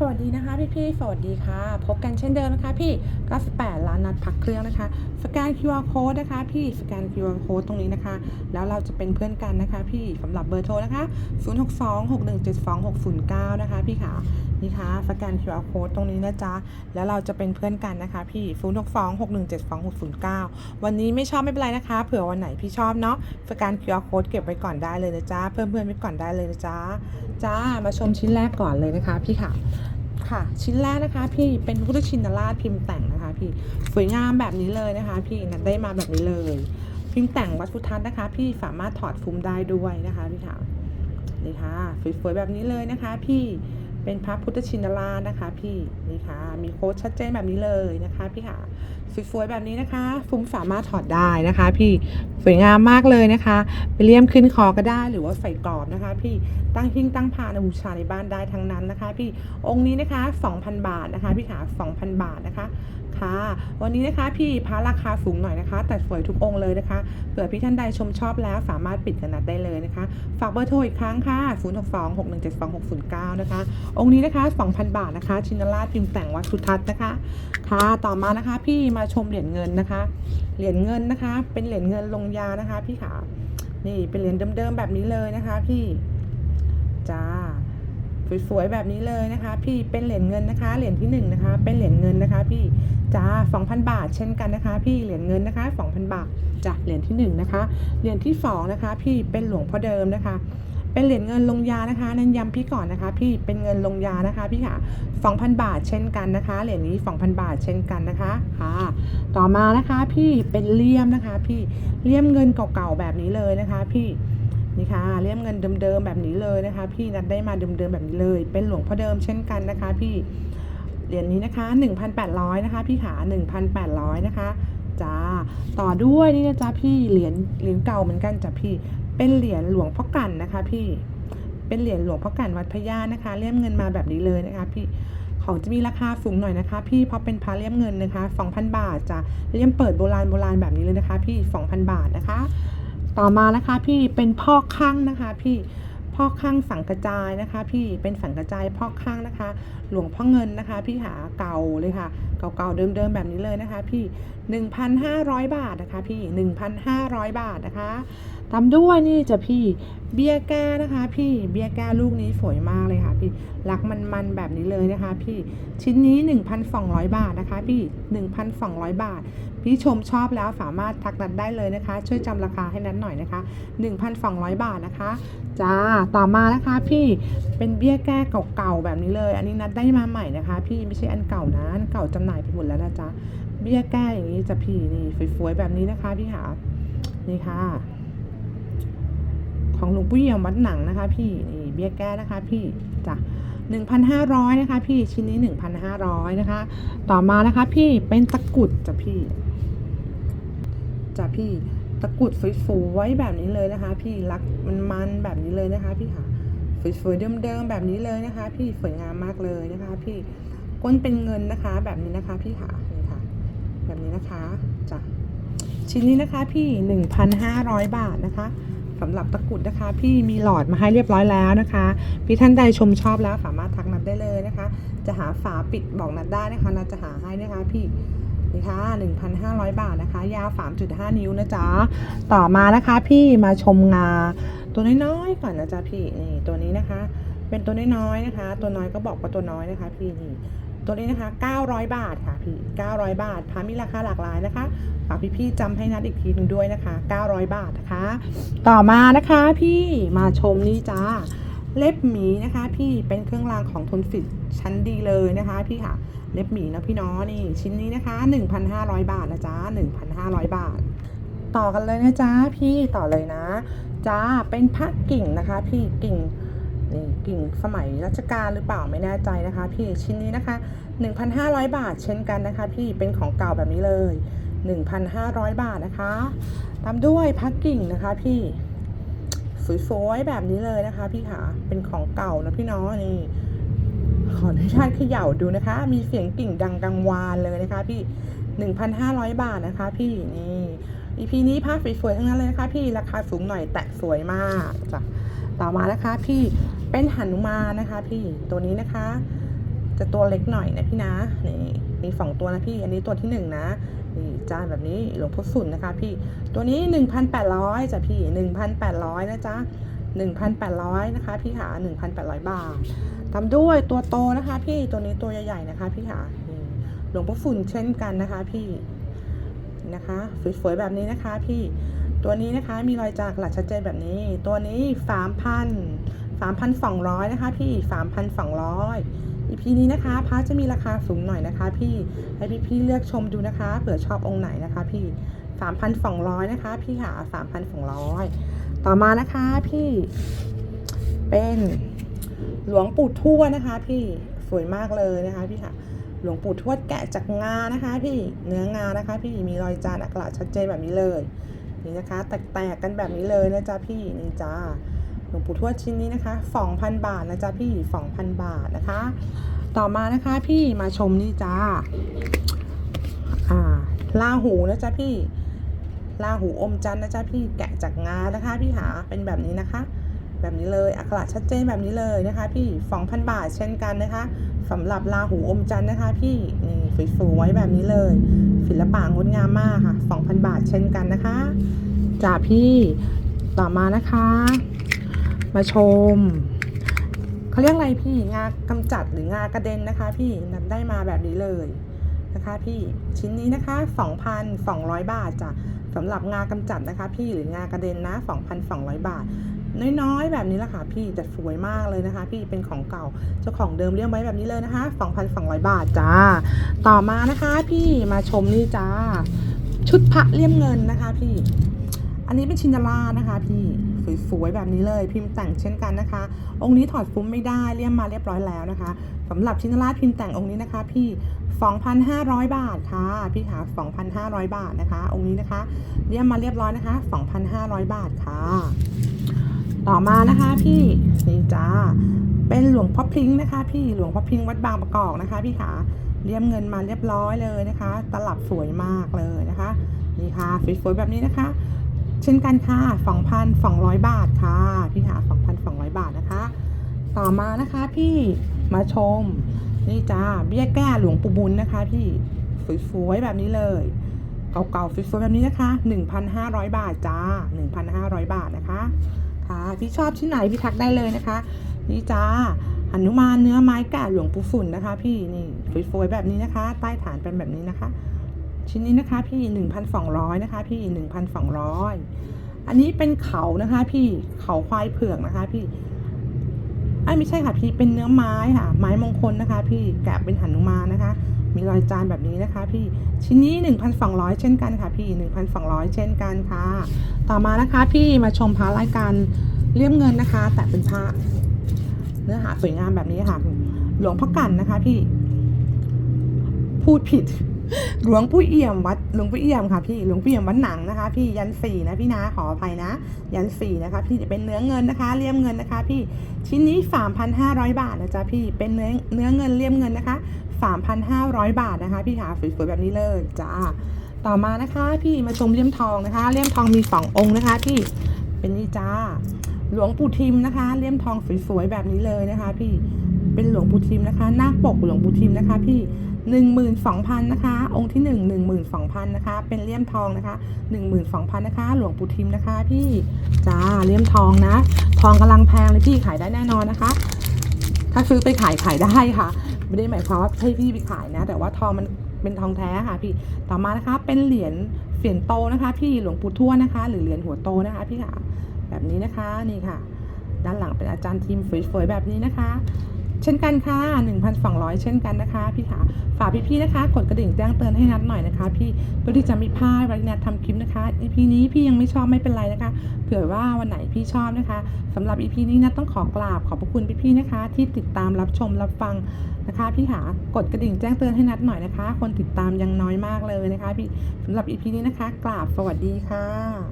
สวัสดีนะคะพี่ๆสวัสดีค่ะ พบกันเช่นเดิมนะคะ พี่98ล้านนัดพักเครื่องนะคะ สแกน QR code นะคะ พี่สแกน QR code ตรงนี้นะคะ แล้วเราจะเป็นเพื่อนกันนะคะ พี่สำหรับเบอร์โทรนะคะ 0626172609 นะคะ พี่ค่ะนี่ค่ะสแกน QR code ตรงนี้นะจ๊ะ แล้วเราจะเป็นเพื่อนกันนะคะ พี่0626172609วันนี้ไม่ชอบไม่เป็นไรนะคะ เผื่อวันไหนพี่ชอบเนาะสแกน QR code เก็บไว้ก่อนได้เลยนะจ๊ะ เพิ่มเพื่อนไว้ก่อนได้เลยนะจ๊ะ จ้า มาชมชิ้นแรกก่อนเลยนะคะ พี่ค่ะค่ะชิ้นแรกนะคะพี่เป็นพุทธชินราชพิมพ์แต่งนะคะ พี่สวยงามแบบนี้เลยนะคะ พี่นัดได้มาแบบนี้เลย พิมพ์แต่งวัดพุทธันนะคะ พี่สามารถถอดฟุ้มได้ด้วยนะคะพี่ค่ะนี่ค่ะสวยๆแบบนี้เลยนะคะ พี่ เป็นพระพุทธชินราชนะคะ พี่นี่ค่ะ มีโค้ดชัดเจนแบบนี้เลยนะคะ พี่ค่ะสวยๆแบบนี้นะคะ ฟุ้มสามารถถอดได้นะคะ พี่สวยงามมากเลยนะคะ ไปเลี่ยมขึ้นคอก็ได้หรือว่าใส่กรอบนะคะ พี่ตั้งหิ้งตั้งพานบูชาในบ้านได้ทั้งนั้นนะคะ พี่องค์นี้นะคะ 2,000 บาทนะคะ พี่ขา2,000 บาทนะคะ ค่ะ วันนี้นะคะพี่พระราคาสูงหน่อยนะคะ แต่สวยทุกองค์เลยนะคะเผื่อพี่ท่านใดชมชอบแล้วสามารถปิดกันนัดได้เลยนะคะ ฝากเบอร์โทรอีกครั้งค่ะ 0626172609 นะคะ องค์นี้นะคะ 2,000 บาทนะคะ ชินราชพิมพ์แต่งวัดสุทัศน์นะคะ ค่ะ ต่อมานะคะพี่มาชมเหรียญเงินนะคะ เหรียญเงินนะคะ เป็นเหรียญเงินลงยานะคะ พี่ขานี่เป็นเหรียญเดิมๆแบบนี้เลยนะคะ พี่ จ้า สวยๆแบบนี้เลยนะคะ พี่เป็นเหรียญเงินนะคะ เหรียญที่หนึ่งนะคะ เป็นเหรียญเงินนะคะ พี่จ้า2,000 บาทเช่นกันนะคะ พี่เหรียญเงินนะคะ 2,000 บาทจ้ะเหรียญที่หนึ่งนะคะ เหรียญที่สองนะคะ พี่เป็นหลวงพ่อเดิมนะคะเป็นเหรียญเงินลงยานะคะเน้นย้ำพี่ก่อนนะคะ พี่เป็นเงินลงยานะคะพี่ค่ะ 2,000 บาทเช่นกันนะคะ เหรียญนี้ 2,000 บาทเช่นกันนะคะค่ะ ต่อมานะคะพี่เป็นเลี่ยมนะคะ พี่เลี่ยมเงินเก่าๆแบบนี้เลยนะคะ พี่ นี่ค่ะเลี่ยมเงินเดิมๆแบบนี้เลยนะคะ พี่นัดได้มาเดิมๆแบบนี้เลย เป็นหลวงพ่อเดิมเช่นกันนะคะ พี่เหรียญนี้นะคะ 1,800 นะคะ พี่ขา1,800 นะคะจ้าต่อด้วยนี่นะจ๊ะพี่เหรียญเหรียญเก่าเหมือนกันจ้ะพี่เป็นเหรียญหลวงพ่อกันนะคะ พี่เป็นเหรียญหลวงพ่อกันวัดพญานะคะ เลี่ยมเงินมาแบบนี้เลยนะคะ พี่ของจะมีราคาสูงหน่อยนะคะ พี่เพราะเป็นพระเลี่ยมเงินนะคะ 2,000 บาทจ้ะเลี่ยมเปิดโบราณโบราณแบบนี้เลยนะคะ พี่ 2,000 บาทนะคะ ต่อมานะคะพี่เป็นพ่อข้างนะคะพี่พ่อข้างสังกระจายนะคะ พี่เป็นสังกระจายพ่อข้างนะคะ หลวงพ่อเงินนะคะ พี่หาเก่าเลยค่ะ เก่าๆเดิมๆแบบนี้เลยนะคะ พี่ 1,500 บาทนะคะ พี่ 1,500 บาทนะคะ ตามด้วยนี่จะพี่เบียร์แก้นะคะ พี่เบียร์แก้ลูกนี้สวยมากเลยค่ะ พี่รักมันๆแบบนี้เลยนะคะ พี่ชิ้นนี้ 1,200 บาทนะคะ พี่ 1,200 บาท พี่ชมชอบแล้วสามารถทักนัดได้เลยนะคะ ช่วยจำราคาให้นัดหน่อยนะคะ 1,200 บาทนะคะจ้าต่อมานะคะ พี่เป็นเบี้ยแก้เก่าๆแบบนี้เลย อันนี้นัดได้มาใหม่นะคะ พี่ไม่ใช่อันเก่านะอันเก่าจำหน่ายไปหมดแล้วนะจ๊ะเบี้ยแก้อย่างนี้จะพี่นี่สวยๆแบบนี้นะคะ พี่หานี่ค่ะ ของหลวงปู่เยี่ยมวัดหนังนะคะ พี่นี่เบี้ยแก้นะคะ พี่จ้ะ1,500 นะคะ พี่ชิ้นนี้ 1,500 นะคะ ต่อมานะคะ พี่เป็นตะกุดจ้ะพี่จ้ะพี่ตะกุดสวยๆแบบนี้เลยนะคะ พี่รักมันมันๆแบบนี้เลยนะคะ พี่ค่ะสวยๆเดิมๆแบบนี้เลยนะคะ พี่สวยงามมากเลยนะคะ พี่ก้นเป็นเงินนะคะ แบบนี้นะคะ พี่ค่ะนี่ค่ะ แบบนี้นะคะจ้ะชิ้นนี้นะคะ พี่ 1,500 บาทนะคะ สำหรับตะกรุดนะคะ พี่มีหลอดมาให้เรียบร้อยแล้วนะคะ พี่ท่านใดชมชอบแล้วสามารถทักนัดได้เลยนะคะ จะหาฝาปิดบอกนัดได้นะคะนัดจะหาให้นะคะพี่นี่ค่ะ1,500 บาทนะคะ ยาว 3.5 นิ้วนะจ๊ะ ต่อมานะคะพี่มาชมงาตัวน้อยๆก่อนนะจ๊ะพี่นี่ตัวนี้นะคะ เป็นตัวน้อยๆนะคะ ตัวน้อยก็บอกว่าตัวน้อยนะคะ พี่นี่ ตัวนี้นะคะ 900 บาทค่ะพี่900 บาทพามีราคาหลากหลายนะคะฝากพี่ๆจำให้นัดอีกทีหนึงด้วยนะคะ 900 บาทนะคะ ต่อมานะคะพี่มาชมนี่จ้าเล็บหมีนะคะพี่เป็นเครื่องรางของทนฟิตชั้นดีเลยนะคะพี่ค่ะเล็บหมีนะพี่น้องนี่ชิ้นนี้นะคะ 1,500 บาทนะจ๊ะ1,500 บาท ต่อกันเลยนะจ๊ะพี่ต่อเลยนะจ้าเป็นพระกิ่งนะคะ พี่กิ่ง นี่กิ่งสมัยรัชกาลหรือเปล่าไม่แน่ใจนะคะ พี่ชิ้นนี้นะคะ 1,500 บาทเช่นกันนะคะ พี่เป็นของเก่าแบบนี้เลย 1,500 บาทนะคะตามด้วยพระกิ่งนะคะพี่สวยๆแบบนี้เลยนะคะ พี่ค่ะเป็นของเก่านะพี่น้องนี่ขออนุญาตเขย่าดูนะคะ มีเสียงกิ่งดังกังวานเลยนะคะพี่ 1,500 บาทนะคะ พี่นี่ EP นี้ผ้าสวยๆทั้งนั้นเลยนะคะ พี่ราคาสูงหน่อยแต่สวยมากจ้ะต่อมานะคะพี่ เป็นหนุมานะคะพี่ตัวนี้นะคะ จะตัวเล็กหน่อยนะพี่นะนี่มีสองตัวนะพี่อันนี้ตัวที่หนึ่งนะนี่จานแบบนี้หลวงพ่อสุนนะคะพี่ตัวนี้1,800จ้ะพี่1,800นะจ๊ะ1,800นะคะพี่ขา1,800บาทตามด้วยตัวโตนะคะ พี่ตัวนี้ตัวใหญ่ๆนะคะ พี่ขาหลวงพ่อฝุ่นเช่นกันนะคะ พี่นะคะสวยๆแบบนี้นะคะ พี่ตัวนี้นะคะมีรอยจากหลักชัดเจนแบบนี้ ตัวนี้3,000 3,200 นะคะพี่ 3,200 EP นี้นะคะพระจะมีราคาสูงหน่อยนะคะ พี่ ให้พี่พี่เลือกชมดูนะคะเผื่อชอบองค์ไหนนะคะพี่ 3,200 นะคะ พี่ค่ะ 3,200 ต่อมานะคะพี่ เป็นหลวงปู่ทวดนะคะ พี่ สวยมากเลยนะคะพี่ค่ะ หลวงปู่ทวดแกะจากงานะคะ พี่ เนื้องานะคะ พี่ มีรอยจานอักขระชัดเจนแบบนี้เลย นี่นะคะ แตกๆกันแบบนี้เลยนะจ๊ะพี่ นี่จ้า หลวงปู่ทวดชิ้นนี้นะคะ 2,000 บาทนะจ๊ะพี่ 2,000 บาทนะคะ ต่อมานะคะพี่มาชมนี่จ้าอ่าลาหูนะจ๊ะพี่ลาหูอมจันนะจ๊ะพี่แกะจากงานะคะ พี่หาเป็นแบบนี้นะคะ แบบนี้เลยอักขระชัดเจนแบบนี้เลยนะคะ พี่2,000 บาทเช่นกันนะคะสำหรับลาหูอมจันนะคะ พี่นี่สวยๆแบบนี้เลยศิลปะงดงามมากค่ะ2,000 บาทเช่นกันนะคะจ้าพี่ต่อมานะคะ มาชมเขาเรียกอะไรพี่งากำจัดหรืองากระเด็นนะคะ พี่นำได้มาแบบนี้เลยนะคะพี่ชิ้นนี้นะคะ 2,200 บาทจ้ะสำหรับงากำจัดนะคะ พี่หรืองากระเด็นนะ 2,200 บาท น้อยๆ แบบนี้แหละค่ะพี่แต่สวยมากเลยนะคะ พี่เป็นของเก่าเจ้าของเดิมเลี้ยงไว้แบบนี้เลยนะคะ 2,200 บาทจ้าต่อมานะคะพี่มาชมนี่จ้าชุดพระเลี่ยมเงินนะคะ พี่ อันนี้เป็นชินดารานะคะ พี่ สวยๆแบบนี้เลย พิมพ์แต่งเช่นกันนะคะ องค์นี้ถอดฟุ้มไม่ได้เลี่ยมมาเรียบร้อยแล้วนะคะสำหรับชินดาราพิมพ์แต่งองค์นี้นะคะ พี่ 2,500 บาทค่ะ พี่ค่ะ2,500 บาทนะคะ องค์นี้นะคะเลี่ยมมาเรียบร้อยนะคะ 2,500 บาทค่ะ ต่อมานะคะพี่นี่จ้าเป็นหลวงพ่อพริ้งนะคะ พี่หลวงพ่อพริ้งวัดบางประกอบนะคะ พี่ขาเลี่ยมเงินมาเรียบร้อยเลยนะคะ ตลับสวยมากเลยนะคะนี่ค่ะสวยๆแบบนี้นะคะ เช่นกันค่ะ 2,200 บาทค่ะ พี่ค่ะ 2,200 บาทนะคะ ต่อมานะคะพี่มาชม นี่จ้าเบี้ยแก้หลวงปู่บุญนะคะพี่สวยๆแบบนี้เลย เก่าๆสวยๆแบบนี้นะคะ 1,500 บาทจ้า 1,500 บาทนะคะค่ะพี่ชอบชิ้นไหนพี่ทักได้เลยนะคะ นี่จ้าหนุมานเนื้อไม้แกะหลวงปู่ฝุ่นนะคะ พี่นี่สวยๆแบบนี้นะคะ ใต้ฐานเป็นแบบนี้นะคะ ชิ้นนี้นะคะพี่ 1,200 นะคะ พี่ 1,200 อันนี้เป็นเขานะคะ พี่เขาควายเผือกนะคะ พี่ไอ้ไม่ใช่ค่ะพี่เป็นเนื้อไม้ค่ะ ไม้มงคลนะคะ พี่แกะเป็นหันุมานนะคะ มีรอยจานแบบนี้นะคะ พี่ชิ้นนี้ 1,200 เช่นกันค่ะ พี่ 1,200 เช่นกันค่ะ ต่อมานะคะพี่มาชมพระรายการเลี่ยมเงินนะคะ แต่เป็นพระเนื้อหาสวยงามแบบนี้ค่ะ หลวงพ่อกันนะคะ พี่พูดผิด หลวงปู่เอี่ยมวัดหลวงปู่เอี่ยมค่ะพี่หลวงปู่เอี่ยมวัดหนังนะคะ พี่ยันสี่นะพี่นะขออภัยนะ ยันสี่นะคะพี่จะเป็นเนื้อเงินนะคะเลี่ยมเงินนะคะ พี่ชิ้นนี้3,500บาทนะจ๊ะพี่เป็นเนื้อเนื้อเงินเลี่ยมเงินนะคะ3,500บาทนะคะ พี่ค่ะสวยๆแบบนี้เลยจ้าต่อมานะคะพี่มาชมเลี่ยมทองนะคะ เลี่ยมทองมีสององค์นะคะ พี่เป็นนี่จ้าหลวงปู่ทิมนะคะ เลี่ยมทองสวยๆแบบนี้เลยนะคะ พี่เป็นหลวงปู่ทิมนะคะหน้าปกหลวงปู่ทิมนะคะ พี่ 12,000 นะคะ องค์ที่ 1 12,000 นะคะ เป็นเลี่ยมทองนะคะ 12,000 นะคะ หลวงปู่ทิมนะคะ พี่จ้าเลี่ยมทองนะ ทองกำลังแพงเลยพี่ขายได้แน่นอนนะคะ ถ้าซื้อไปขายขายได้ค่ะ ไม่ได้หมายความว่าให้พี่ไปขายนะ แต่ว่าทองมันเป็นทองแท้ค่ะพี่ ต่อมานะคะ เป็นเหรียญเสียนโตนะคะ พี่หลวงปู่ทวดนะคะ หรือเหรียญหัวโตนะคะ พี่ค่ะ แบบนี้นะคะ นี่ค่ะ ด้านหลังเป็นอาจารย์ทีมสวยๆแบบนี้นะคะ เช่นกันค่ะ 1,200 เช่นกันนะคะ พี่ค่ะฝากพี่ๆนะคะ กดกระดิ่งแจ้งเตือนให้นัดหน่อยนะคะ พี่เพื่อที่จะม่พลาดวันนัดทำคลิปนะคะ EP นี้พี่ยังไม่ชอบไม่เป็นไรนะคะ เผื่อว่าวันไหนพี่ชอบนะคะสำหรับ EP นี้นัดต้องขอกราบขอบพระคุณพี่ๆนะคะ ที่ติดตามรับชมรับฟังนะคะ พี่ค่ะกดกระดิ่งแจ้งเตือนให้นัดหน่อยนะคะ คนติดตามยังน้อยมากเลยนะคะ พี่สำหรับ EP นี้นะคะกราบสวัสดีค่ะ